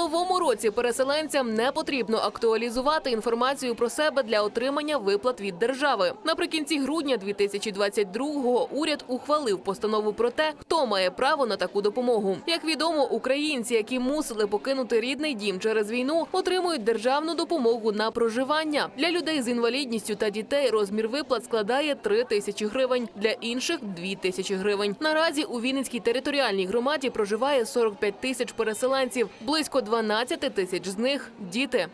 новому році переселенцям не потрібно актуалізувати інформацію про себе для отримання виплат від держави. Наприкінці грудня 2022-го уряд ухвалив постанову про те, хто має право на таку допомогу. Як відомо, українці, які мусили покинути рідний дім через війну, отримують державну допомогу на проживання. Для людей з інвалідністю та дітей розмір виплат складає 3 тисячі гривень, для інших 2 тисячі гривень. Наразі у Вінницькій територіальній громаді проживає 45 тисяч переселенців. Близько 12 тисяч з них діти.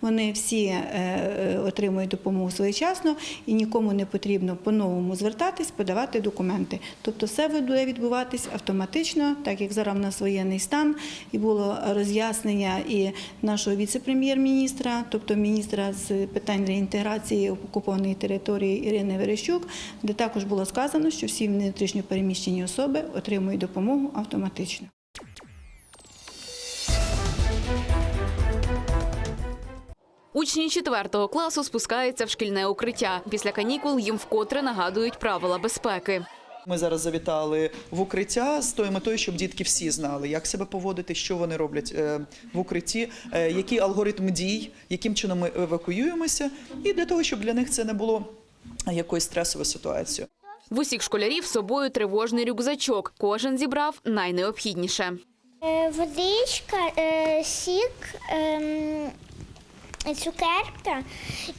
Вони всі е, е, отримують допомогу своєчасно і нікому не потрібно по-новому звертатись, подавати документи. Тобто все буде відбуватись автоматично, так як зараз в нас воєнний стан, і було роз'яснення і нашого віце-прем'єр-міністра, тобто міністра з питань реінтеграції окупованої території Ірини Верещук, де також було сказано, що всі внутрішньо переміщені особи отримують допомогу автоматично. Учні 4 класу спускаються в шкільне укриття. Після канікул їм вкотре нагадують правила безпеки. Ми зараз завітали в укриття з тою метою, щоб дітки всі знали, як себе поводити, що вони роблять е, в укритті, е, який алгоритм дій, яким чином ми евакуюємося, і для того, щоб для них це не було якоюсь стресовою ситуацією. В усіх школярів з собою тривожний рюкзачок. Кожен зібрав найнеобхідніше. Е, Водичка, сік, ем, цукерка.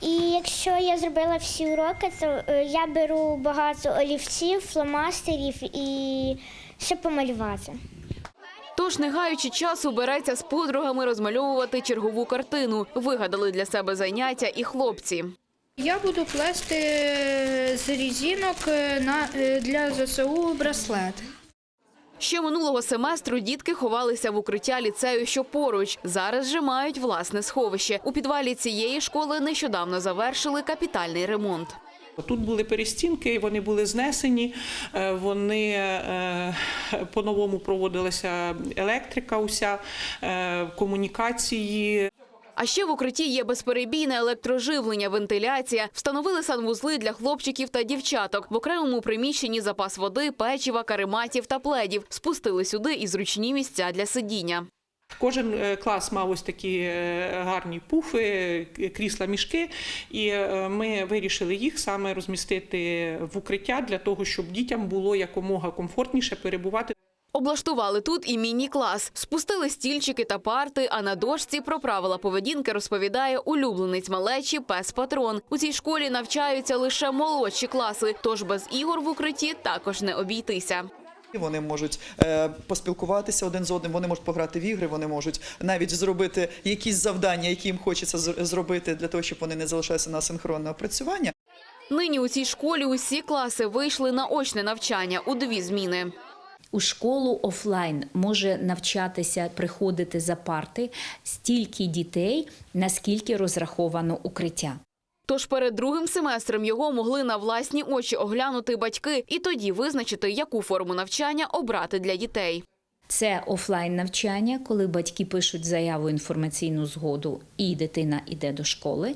І якщо я зробила всі уроки, то е, я беру багато олівців, фломастерів і щоб помалювати. Тож, не гаючи часу, береться з подругами розмальовувати чергову картину. Вигадали для себе заняття і хлопці. Я буду плести з е, на, е, для ЗСУ браслет. Ще минулого семестру дітки ховалися в укриття ліцею, що поруч. Зараз же мають власне сховище. У підвалі цієї школи нещодавно завершили капітальний ремонт. Тут були перестінки, вони були знесені, е, вони е, по-новому проводилася електрика, уся е, комунікації. А ще в укритті є безперебійне електроживлення, вентиляція. Встановили санвузли для хлопчиків та дівчаток. В окремому приміщенні запас води, печива, карематів та пледів. Спустили сюди і зручні місця для сидіння. Кожен е, клас мав ось такі е, гарні пуфи, е, крісла, мішки, і ми вирішили їх саме розмістити в укриття для того, щоб дітям було якомога комфортніше перебувати. Облаштували тут і міні-клас. Спустили стільчики та парти, а на дошці про правила поведінки розповідає улюбленець малечі пес Патрон. У цій школі навчаються лише молодші класи, тож без ігор в укритті також не обійтися. Вони можуть е, поспілкуватися один з одним, вони можуть пограти в ігри, вони можуть навіть зробити якісь завдання, які їм хочеться зробити для того, щоб вони не залишалися на синхронне опрацювання. Нині у цій школі усі класи вийшли на очне навчання у дві зміни. У школу офлайн може навчатися, приходити за парти стільки дітей, наскільки розраховано укриття. Тож перед другим семестром його могли на власні очі оглянути батьки і тоді визначити, яку форму навчання обрати для дітей. Це офлайн навчання, коли батьки пишуть заяву інформаційну згоду, і дитина йде до школи.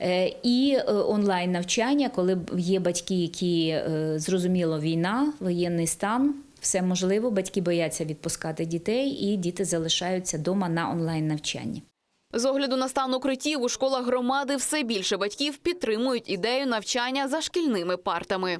Е, І онлайн навчання, коли є батьки, які е, зрозуміло війна, воєнний стан. Все можливо, батьки бояться відпускати дітей, і діти залишаються вдома на онлайн навчанні. З огляду на стан укриттів у школах громади все більше батьків підтримують ідею навчання за шкільними партами.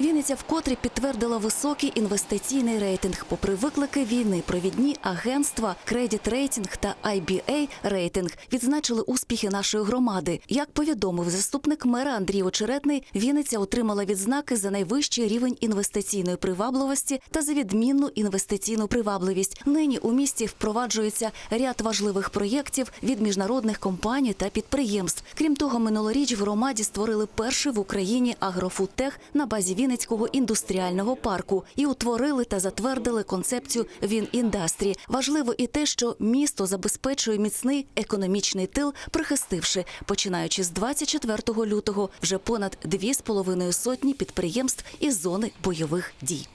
Вінниця вкотре підтвердила високий інвестиційний рейтинг. Попри виклики війни, провідні агентства Credit Rating та IBA Рейтинг відзначили успіхи нашої громади. Як повідомив заступник мера Андрій Очеретний, Вінниця отримала відзнаки за найвищий рівень інвестиційної привабливості та за відмінну інвестиційну привабливість. Нині у місті впроваджується ряд важливих проєктів від міжнародних компаній та підприємств. Крім того, минулоріч в громаді створили перший в Україні агрофудтех на базі Вінницького індустріального парку і утворили та затвердили концепцію Він індастрі. Важливо і те, що місто забезпечує міцний економічний тил, прихистивши, починаючи з 24 лютого, вже понад дві з половиною сотні підприємств із зони бойових дій.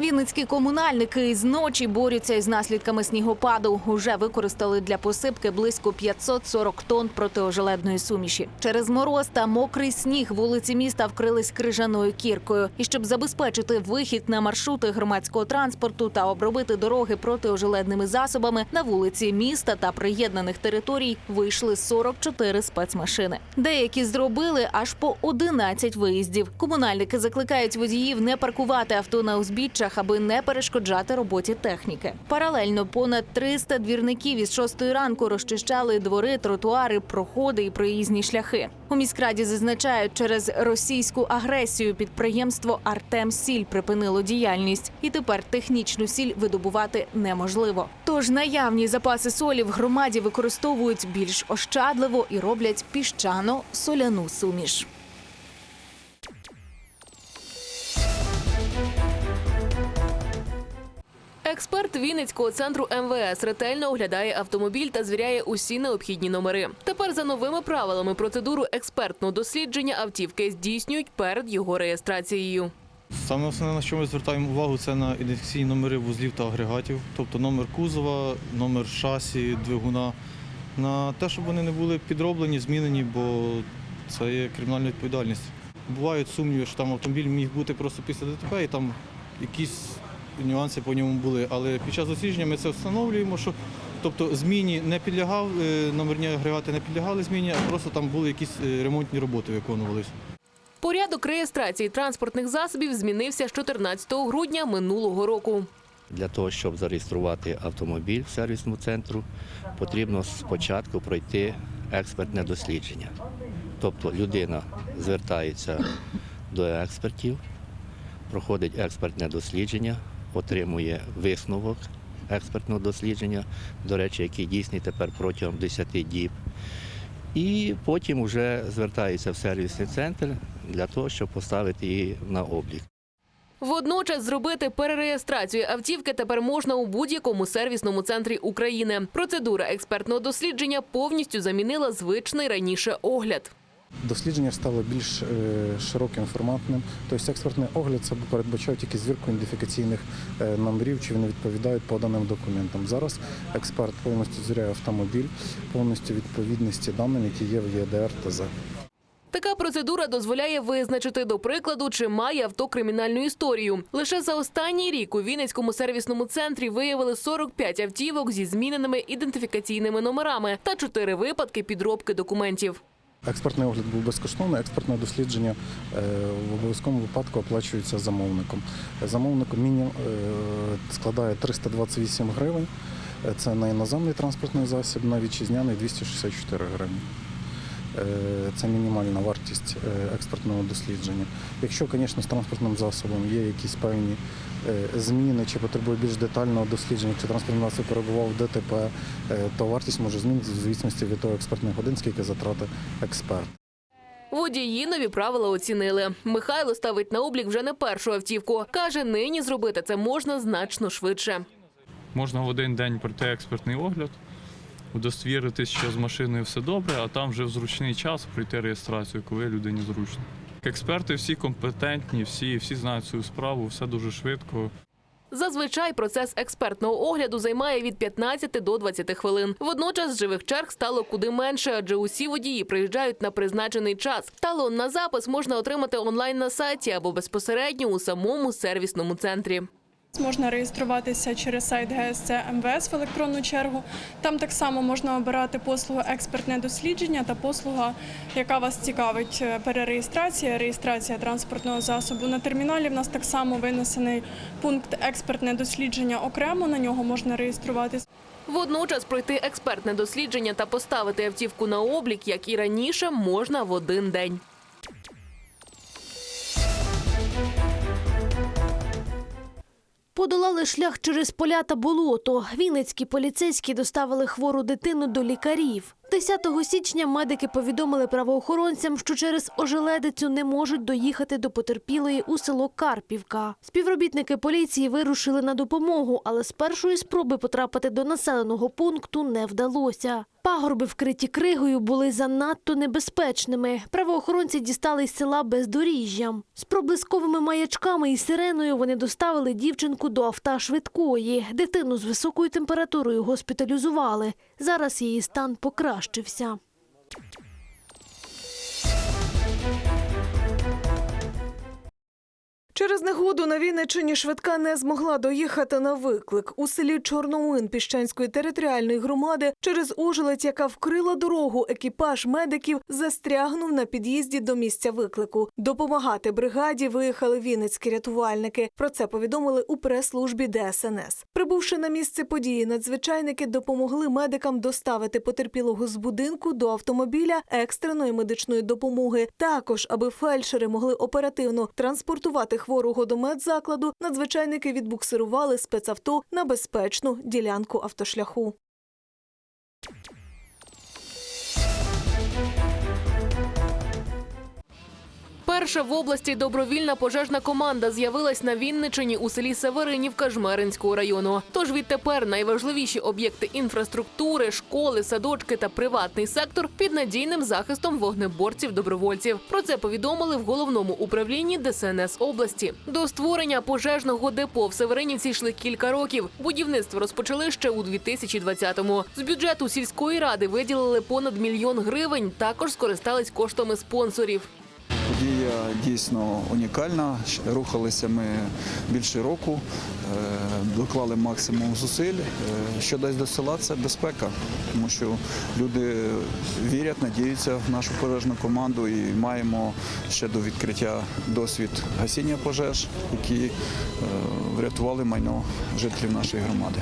Вінницькі комунальники із ночі борються із наслідками снігопаду. Уже використали для посипки близько 540 тонн протиожеледної суміші. Через мороз та мокрий сніг вулиці міста вкрились крижаною кіркою. І щоб забезпечити вихід на маршрути громадського транспорту та обробити дороги протиожеледними засобами, на вулиці міста та приєднаних територій вийшли 44 спецмашини. Деякі зробили аж по 11 виїздів. Комунальники закликають водіїв не паркувати авто на узбіччях, аби не перешкоджати роботі техніки. Паралельно понад 300 двірників із 6 ранку розчищали двори, тротуари, проходи і проїзні шляхи. У міськраді зазначають, через російську агресію підприємство Артем Сіль припинило діяльність, і тепер технічну сіль видобувати неможливо. Тож наявні запаси солі в громаді використовують більш ощадливо і роблять піщано-соляну суміш. Експерт Вінницького центру МВС ретельно оглядає автомобіль та звіряє усі необхідні номери. Тепер за новими правилами процедуру експертного дослідження автівки здійснюють перед його реєстрацією. Саме основне, на що ми звертаємо увагу, це на ідентифікаційні номери вузлів та агрегатів, тобто номер кузова, номер шасі, двигуна, на те, щоб вони не були підроблені, змінені, бо це є кримінальна відповідальність. Бувають сумніви, що там автомобіль міг бути просто після ДТП і там якісь нюанси по ньому були. Але під час дослідження ми це встановлюємо, що тобто зміні не підлягав, е, номерні агрегати не підлягали зміні, а просто там були якісь е, ремонтні роботи виконувалися. Порядок реєстрації транспортних засобів змінився з 14 грудня минулого року. Для того, щоб зареєструвати автомобіль в сервісному центру, потрібно спочатку пройти експертне дослідження. Тобто людина звертається до експертів, проходить експертне дослідження, отримує висновок експертного дослідження, до речі, який дійсний тепер протягом 10 діб. І потім вже звертається в сервісний центр для того, щоб поставити її на облік. Водночас зробити перереєстрацію автівки тепер можна у будь-якому сервісному центрі України. Процедура експертного дослідження повністю замінила звичний раніше огляд. Дослідження стало більш е, широким форматним. Тобто експертний огляд це передбачав тільки звірку ідентифікаційних е, номерів, чи вони відповідають поданим документам. Зараз експерт повністю звіряє автомобіль, повністю відповідності даним, які є в ЄДР та З. Така процедура дозволяє визначити, до прикладу, чи має авто кримінальну історію. Лише за останній рік у Вінницькому сервісному центрі виявили 45 автівок зі зміненими ідентифікаційними номерами та 4 випадки підробки документів. Експертний огляд був безкоштовний, експертне дослідження е, в обов'язковому випадку оплачується замовником. Замовник е, складає 328 гривень. Е, Це на іноземний транспортний засіб, на вітчизняний 264 гривні. Це мінімальна вартість експертного дослідження. Якщо, звісно, з транспортним засобом є якісь певні зміни, чи потребує більш детального дослідження, чи транспортний засіб перебував в ДТП, е, то вартість може змінитися в звісності від того експертних годин, скільки затратить експерт. Водії нові правила оцінили. Михайло ставить на облік вже не першу автівку. Каже, нині зробити це можна значно швидше. Можна в один день пройти експертний огляд, удостовіритись, що з машиною все добре, а там вже в зручний час пройти реєстрацію, коли людині зручно. Експерти всі компетентні, всі, всі знають свою справу, все дуже швидко. Зазвичай процес експертного огляду займає від 15 до 20 хвилин. Водночас живих черг стало куди менше, адже усі водії приїжджають на призначений час. Талон на запис можна отримати онлайн на сайті або безпосередньо у самому сервісному центрі. Можна реєструватися через сайт ГСЦ МВС в електронну чергу. Там так само можна обирати послугу експертне дослідження та послуга, яка вас цікавить, е, перереєстрація, реєстрація транспортного засобу. На терміналі в нас так само винесений пункт експертне дослідження окремо. На нього можна реєструватися. Водночас пройти експертне дослідження та поставити автівку на облік, як і раніше, можна в один день. Подолали шлях через поля та болото. Вінницькі поліцейські доставили хвору дитину до лікарів. 10 січня медики повідомили правоохоронцям, що через ожеледицю не можуть доїхати до потерпілої у село Карпівка. Співробітники поліції вирушили на допомогу, але з першої спроби потрапити до населеного пункту не вдалося. Пагорби, вкриті кригою, були занадто небезпечними. Правоохоронці дістали з села бездоріжжям. З проблисковими маячками і сиреною вони доставили дівчинку до авто швидкої. Дитину з високою температурою госпіталізували. Зараз її стан покращився. Через негоду на Вінниччині швидка не змогла доїхати на виклик. У селі Чорноуин Піщанської територіальної громади через ожеледь, яка вкрила дорогу, екіпаж медиків застрягнув на під'їзді до місця виклику. Допомагати бригаді виїхали вінницькі рятувальники. Про це повідомили у прес-службі ДСНС. Прибувши на місце події, надзвичайники допомогли медикам доставити потерпілого з будинку до автомобіля екстреної медичної допомоги. Також, аби фельдшери могли оперативно транспортувати хворого до медзакладу, надзвичайники відбуксирували спецавто на безпечну ділянку автошляху. Перша в області добровільна пожежна команда з'явилась на Вінничині у селі Северинівка Жмеринського району. Тож відтепер найважливіші об'єкти інфраструктури, школи, садочки та приватний сектор під надійним захистом вогнеборців-добровольців. Про це повідомили в головному управлінні ДСНС області. До створення пожежного депо в Северинівці йшли кілька років. Будівництво розпочали ще у 2020-му. З бюджету сільської ради виділили понад мільйон гривень. Також скористались коштами спонсорів. Подія дійсно унікальна. Рухалися ми більше року, е, доклали максимум зусиль. Е, Що дасть до села, це безпека, тому що люди вірять, надіються в нашу пожежну команду і маємо ще до відкриття досвід гасіння пожеж, які е, врятували майно жителів нашої громади.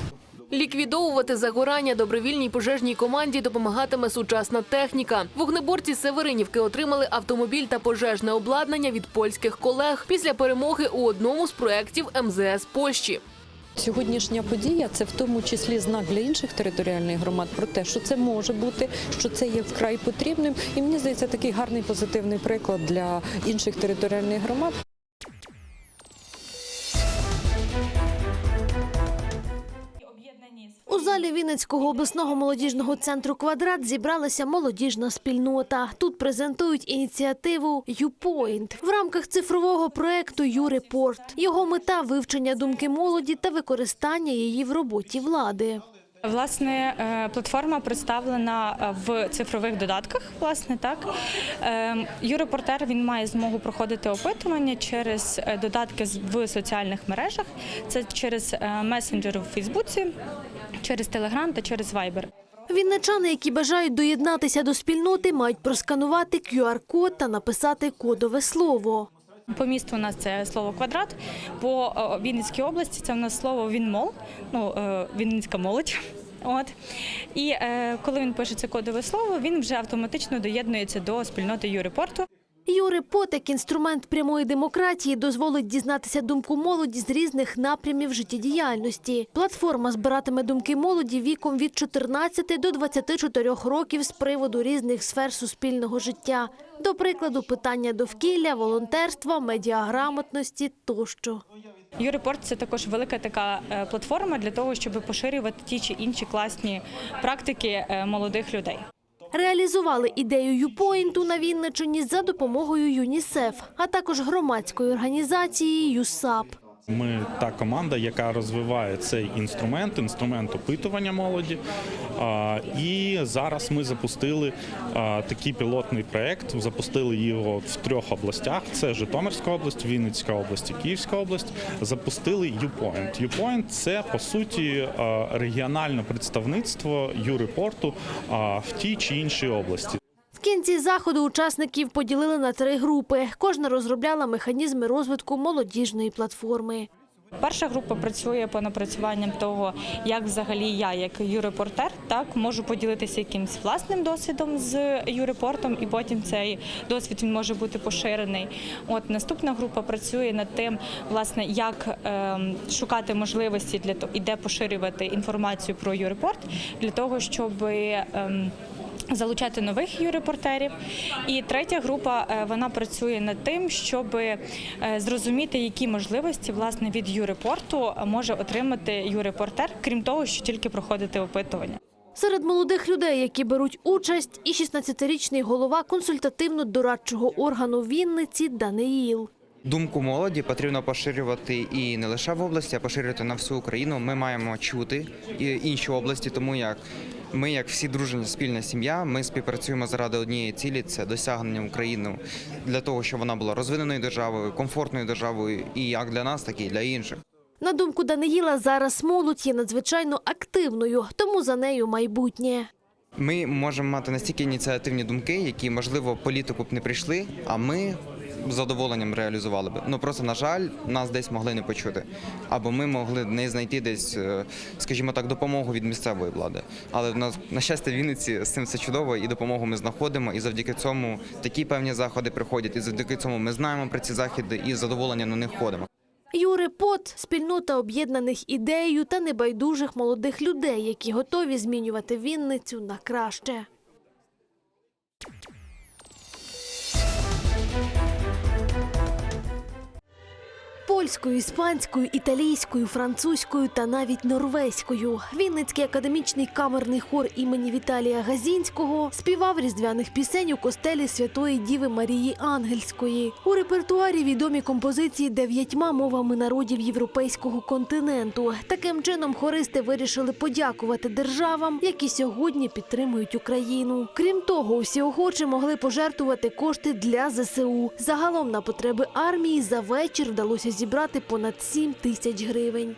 Ліквідовувати загорання добровільній пожежній команді допомагатиме сучасна техніка. Вогнеборці Северинівки отримали автомобіль та пожежне обладнання від польських колег після перемоги у одному з проєктів МЗС Польщі. Сьогоднішня подія це в тому числі знак для інших територіальних громад про те, що це може бути, що це є вкрай потрібним. І мені здається, такий гарний позитивний приклад для інших територіальних громад. У залі Вінницького обласного молодіжного центру Квадрат зібралася молодіжна спільнота. Тут презентують ініціативу «YouPoint» в рамках цифрового проекту «Юрепорт». Його мета вивчення думки молоді та використання її в роботі влади. Власне, е, платформа представлена е, в цифрових додатках. Власне, так Е, Юрепортер він має змогу проходити опитування через додатки в соціальних мережах. Це через месенджери в Фейсбуці, через Телеграм та через Вайбер. Вінничани, які бажають доєднатися до спільноти, мають просканувати QR-код та написати кодове слово. По місту у нас це слово квадрат. По Вінницькій області це в нас слово Вінмол, ну Вінницька молодь. От і е, коли він пише це кодове слово, він вже автоматично доєднується до спільноти Юрепорту. Юрепот, як інструмент прямої демократії, дозволить дізнатися думку молоді з різних напрямів життєдіяльності. Платформа збиратиме думки молоді віком від 14 до 24 років з приводу різних сфер суспільного життя. До прикладу, питання довкілля, волонтерства, медіаграмотності тощо. Юрепорт це також велика така е, платформа для того, щоб поширювати ті чи інші класні практики е, молодих людей. Реалізували ідею «Юпоінту» на Вінничині за допомогою ЮНІСЕФ, а також громадської організації «ЮСАП». Ми та команда, яка розвиває цей інструмент, інструмент опитування молоді. І зараз ми запустили такий пілотний проект. Запустили його в трьох областях: це Житомирська область, Вінницька область Київська область. Запустили YouPoint. YouPoint – це по суті регіональне представництво юрепорту а, в тій чи іншій області. В кінці заходу учасників поділили на три групи. Кожна розробляла механізми розвитку молодіжної платформи. Перша група працює по напрацюванням того, як взагалі я, як юрепортер, так можу поділитися якимсь власним досвідом з юрепортом, і потім цей досвід він може бути поширений. От наступна група працює над тим, власне, як ем, шукати можливості для того і де поширювати інформацію про юрепорт для того, щоб ем, Залучати нових юрепортерів, і третя група е, вона працює над тим, щоб е, зрозуміти, які можливості власне від юрепорту може отримати юрепортер, крім того, що тільки проходити опитування. Серед молодих людей, які беруть участь, і 16-річний голова консультативно-дорадчого органу Вінниці Даниїл. Думку молоді потрібно поширювати і не лише в області, а поширювати на всю Україну. Ми маємо чути і інші області, тому як ми, як всі дружня спільна сім'я, ми співпрацюємо заради однієї цілі це досягнення України для того, щоб вона була розвиненою державою, комфортною державою, і як для нас, так і для інших. На думку Даниїла, зараз молодь є надзвичайно активною, тому за нею майбутнє. Ми можемо мати настільки ініціативні думки, які, можливо, політику б не прийшли, а ми з задоволенням реалізували би. Ну просто на жаль, нас десь могли не почути, або ми могли не знайти десь, е, скажімо так, допомогу від місцевої влади. Але на, на щастя, в Вінниці з цим все чудово, і допомогу ми знаходимо. І завдяки цьому такі певні заходи приходять. І завдяки цьому ми знаємо про ці заходи і з задоволенням на них ходимо. Юрипот – спільнота об'єднаних ідеєю та небайдужих молодих людей, які готові змінювати Вінницю на краще. Польською, іспанською, італійською, французькою та навіть норвезькою. Вінницький академічний камерний хор імені Віталія Газінського співав різдвяних пісень у костелі Святої Діви Марії Ангельської. У репертуарі відомі композиції дев'ятьма мовами народів європейського континенту. Таким чином хористи вирішили подякувати державам, які сьогодні підтримують Україну. Крім того, усі охочі могли пожертвувати кошти для ЗСУ. Загалом на потреби армії за вечір вдалося зібрати понад 7 тисяч гривень.